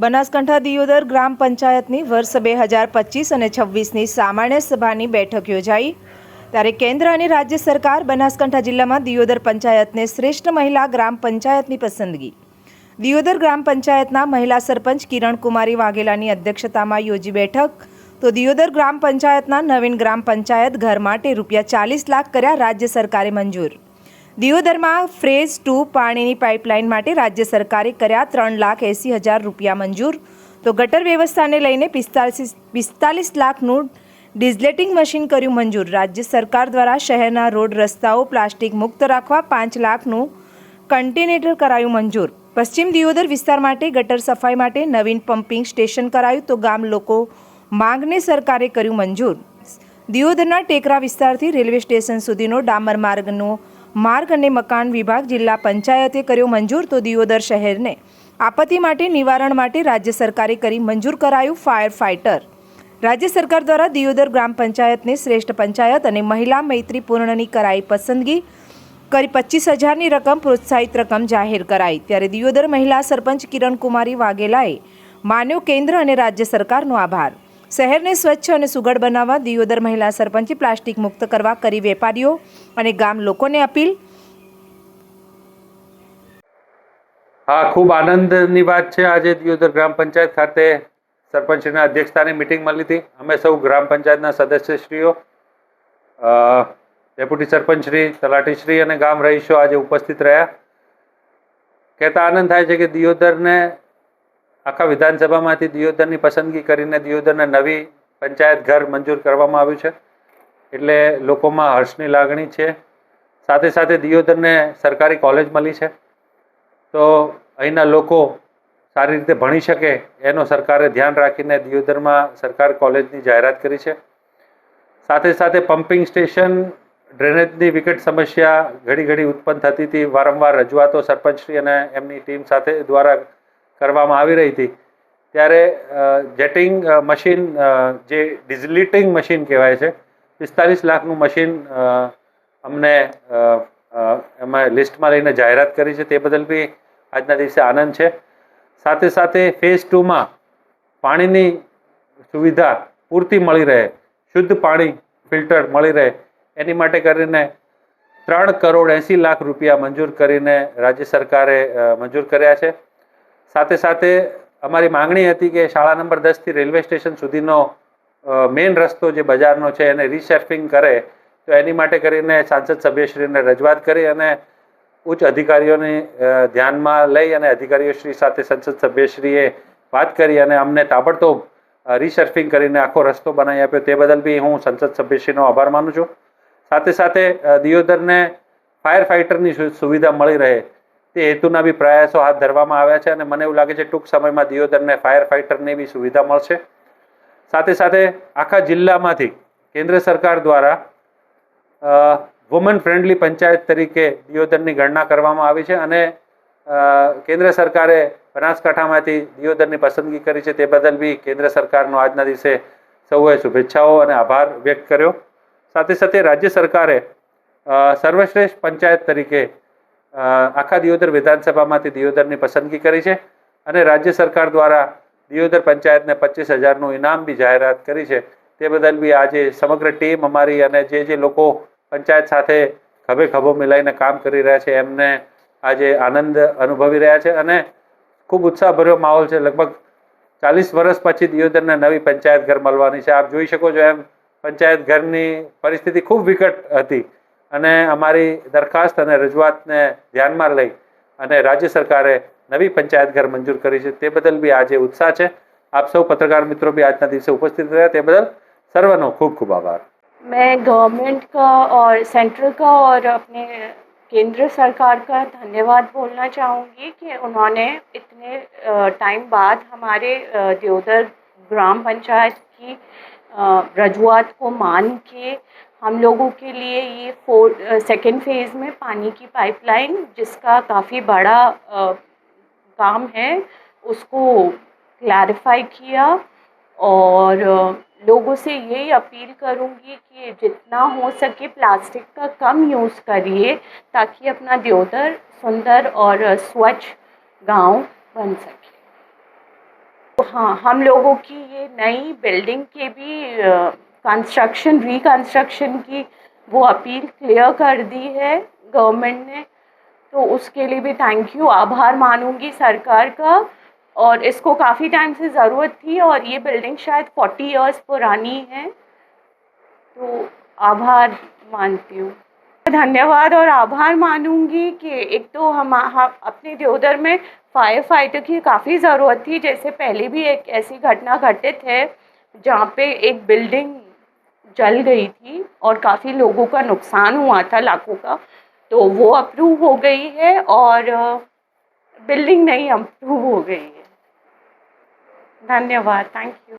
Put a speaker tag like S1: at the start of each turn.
S1: બનાસકાંઠા દિયોદર ગ્રામ પંચાયતની વર્ષ બે હજાર પચીસ અને છવ્વીસની સામાન્ય સભાની બેઠક યોજાઈ. ત્યારે કેન્દ્ર અને રાજ્ય સરકાર બનાસકાંઠા જિલ્લામાં દિયોદર પંચાયતને શ્રેષ્ઠ મહિલા ગ્રામ પંચાયતની પસંદગી. દિયોદર ગ્રામ પંચાયતના મહિલા સરપંચ કિરણ કુમારી વાઘેલાની અધ્યક્ષતામાં યોજી બેઠક. તો દિયોદર ગ્રામ પંચાયતના નવીન ગ્રામ પંચાયત ઘર માટે રૂપિયા ચાલીસ લાખ કર્યા રાજ્ય સરકારે મંજૂર. દિયોદરમાં ફ્રેઝ ટુ પાણીની પાઇપલાઇન માટે રાજ્ય સરકારે કર્યા ત્રણ લાખ એંસી હજાર રૂપિયા મંજૂર. તો ગટર વ્યવસ્થાને લઈને પિસ્તાલીસ પિસ્તાલીસ લાખનું ડિઝલેટિંગ મશીન કર્યું મંજૂર. રાજ્ય સરકાર દ્વારા શહેરના રોડ રસ્તાઓ પ્લાસ્ટિક મુક્ત રાખવા પાંચ લાખનું કન્ટેનેટર કરાયું મંજૂર. પશ્ચિમ દિયોદર વિસ્તાર માટે ગટર સફાઈ માટે નવીન પમ્પિંગ સ્ટેશન કરાયું તો ગામ લોકો માંગને સરકારે કર્યું મંજૂર. દિયોદરના ટેકરા વિસ્તારથી રેલવે સ્ટેશન સુધીનો ડામર માર્ગનો માર્ગ અને મકાન વિભાગ જિલ્લા પંચાયતે કર્યો મંજૂર તો દિયોદર શહેરને. આપત્તિ માટે નિવારણ માટે રાજ્ય સરકારે કરી મંજૂર કરાયું ફાયર ફાઇટર રાજ્ય સરકાર દ્વારા દિયોદર ગ્રામ પંચાયતને શ્રેષ્ઠ પંચાયત અને મહિલા મૈત્રી પૂર્ણની કરાઈ પસંદગી કરી પચીસ હજારની રકમ પ્રોત્સાહિત રકમ જાહેર કરાઈ. ત્યારે દિયોદર મહિલા સરપંચ કિરણ કુમારી વાઘેલાએ માન્યો કેન્દ્ર અને રાજ્ય સરકારનો આભાર. શહેરને સ્વચ્છ અને સુઘડ બનાવવા દિયોદર મહિલા સરપંચે પ્લાસ્ટિક મુક્ત કરવા કરી વેપારીઓ અને ગામ લોકોને અપીલ.
S2: હા, ખૂબ આનંદની વાત છે. આજે દિયોદર ગ્રામ પંચાયત ખાતે સરપંચના અધ્યક્ષતાની મિટિંગ મળી હતી. અમે સૌ ગ્રામ પંચાયતના સદસ્યશ્રીઓ ડેપ્યુટી સરપંચશ્રી, તલાટીશ્રી અને ગામ રહીશો આજે ઉપસ્થિત રહ્યા. કહેતા આનંદ થાય છે કે દિયોદરને આખા વિધાનસભામાંથી દિયોદરની પસંદગી કરીને દિયોદરને નવી પંચાયત ઘર મંજૂર કરવામાં આવ્યું છે. એટલે લોકોમાં હર્ષની લાગણી છે. સાથે સાથે દિયોદરને સરકારી કોલેજ મળી છે. તો અહીંના લોકો સારી રીતે ભણી શકે એનો સરકારે ધ્યાન રાખીને દિયોદરમાં સરકાર કોલેજની જાહેરાત કરી છે. સાથે સાથે પમ્પિંગ સ્ટેશન, ડ્રેનેજની વિકટ સમસ્યા ઘડી ઘડી ઉત્પન્ન થતી હતી. વારંવાર રજૂઆતો સરપંચશ્રી અને એમની ટીમ સાથે દ્વારા કરવામાં આવી રહી હતી. ત્યારે જેટિંગ મશીન જે ડિઝલિટિંગ મશીન કહેવાય છે, પિસ્તાલીસ લાખનું મશીન અમને એમાં લિસ્ટમાં લઈને જાહેરાત કરી છે. તે બદલ બી આજના દિવસે આનંદ છે. સાથે સાથે ફેઝ ટુમાં પાણીની સુવિધા પૂરતી મળી રહે, શુદ્ધ પાણી ફિલ્ટર મળી રહે. એની માટે કરીને ત્રણ કરોડ એંસી લાખ રૂપિયા મંજૂર કરીને રાજ્ય સરકારે મંજૂર કર્યા છે. સાથે સાથે અમારી માંગણી હતી કે શાળા નંબર દસથી રેલવે સ્ટેશન સુધીનો મેઇન રસ્તો જે બજારનો છે એને રિસર્ફિંગ કરે, તો એની માટે કરીને સાંસદ સભ્યશ્રીને રજૂઆત કરી અને ઉચ્ચ અધિકારીઓને ધ્યાનમાં લઈ અને અધિકારીઓશ્રી સાથે સંસદ સભ્યશ્રીએ વાત કરી અને અમને તાબડતોબ રિસર્ફિંગ કરીને આખો રસ્તો બનાવી આપ્યો. તે બદલ બી હું સંસદ સભ્યશ્રીનો આભાર માનું છું. સાથે સાથે દિયોદરને ફાયર ફાઇટરની સુવિધા મળી રહે. તે હેતુના બી પ્રયાસો હાથ ધરવામાં આવ્યા છે અને મને એવું લાગે છે ટૂંક સમયમાં દિયોદરને ફાયર ફાઇટરની બી સુવિધા મળશે. સાથે સાથે આખા જિલ્લામાંથી કેન્દ્ર સરકાર દ્વારા વુમન ફ્રેન્ડલી પંચાયત તરીકે દિયોદરની ગણના કરવામાં આવી છે અને કેન્દ્ર સરકારે બનાસકાંઠામાંથી દિયોદરની પસંદગી કરી છે તે બદલ બી કેન્દ્ર સરકારનો આજના દિવસે સૌએ શુભેચ્છાઓ અને આભાર વ્યક્ત કર્યો. સાથે સાથે રાજ્ય સરકારે સર્વશ્રેષ્ઠ પંચાયત તરીકે આખા દિયોદર વિધાનસભામાંથી દિયોદરની પસંદગી કરી છે અને રાજ્ય સરકાર દ્વારા દિયોદર પંચાયતને પચીસ હજારનું ઇનામ બી જાહેરાત કરી છે. તે બદલ બી આજે સમગ્ર ટીમ અમારી અને જે જે લોકો પંચાયત સાથે ખભે ખભો મિલાઈને કામ કરી રહ્યા છે, એમને આજે આનંદ અનુભવી રહ્યા છે અને ખૂબ ઉત્સાહભર્યો માહોલ છે. લગભગ ચાલીસ વર્ષ પછી દિયોદરને નવી પંચાયત ઘર મળવાની છે. આપ જોઈ શકો છો એમ, પંચાયત ઘરની પરિસ્થિતિ ખૂબ વિકટ હતી. અને અમારી દરખાસ્ત અને રજૂઆતને ધ્યાનમાં લઈ અને રાજ્ય સરકારે નવી પંચાયત ઘર મંજૂર કરી છે તે બદલ બી આજે ઉત્સાહ છે આપ સૌ પત્રકાર મિત્રો બી આજના દિવસે ઉપસ્થિત રહ્યા તે બદલ સર્વનો ખૂબ ખૂબ આભાર
S3: मैं गवर्नमेंट का और सेंट्रल का और अपने केंद्र सरकार का धन्यवाद बोलना चाहूँगी कि उन्होंने इतने टाइम बाद हमारे अ, दियोदर ग्राम पंचायत की अ, रजूआत को मान के हम लोगों के लिए ये फोर सेकेंड फ़ेज़ में पानी की पाइपलाइन जिसका काफ़ी बड़ा अ, काम है उसको क्लैरिफाई किया और लोगों से यही अपील करूँगी कि जितना हो सके प्लास्टिक का कम यूज़ करिए ताकि अपना दियोदर सुंदर और स्वच्छ गाँव बन सके। हाँ हम लोगों की ये नई बिल्डिंग के भी कंस्ट्रक्शन रिकंस्ट्रक्शन की वो अपील क्लियर कर दी है गवर्नमेंट ने। तो उसके लिए भी थैंक यू आभार मानूँगी सरकार का। और इसको काफ़ी टाइम से ज़रूरत थी और ये बिल्डिंग शायद फोर्टी इयर्स पुरानी है। तो आभार मानती हूँ। धन्यवाद और आभार मानूँगी कि एक तो हम हम अपने देवदर में फायर फाइटर की काफ़ी ज़रूरत थी, जैसे पहले भी एक ऐसी घटना घटित है, जहाँ पे एक बिल्डिंग जल गई थी और काफ़ी लोगों का नुकसान हुआ था लाखों का तो वो अप्रूव हो गई है और बिल्डिंग नहीं अप्रूव हो गई है। धन्यवाद थैंक यू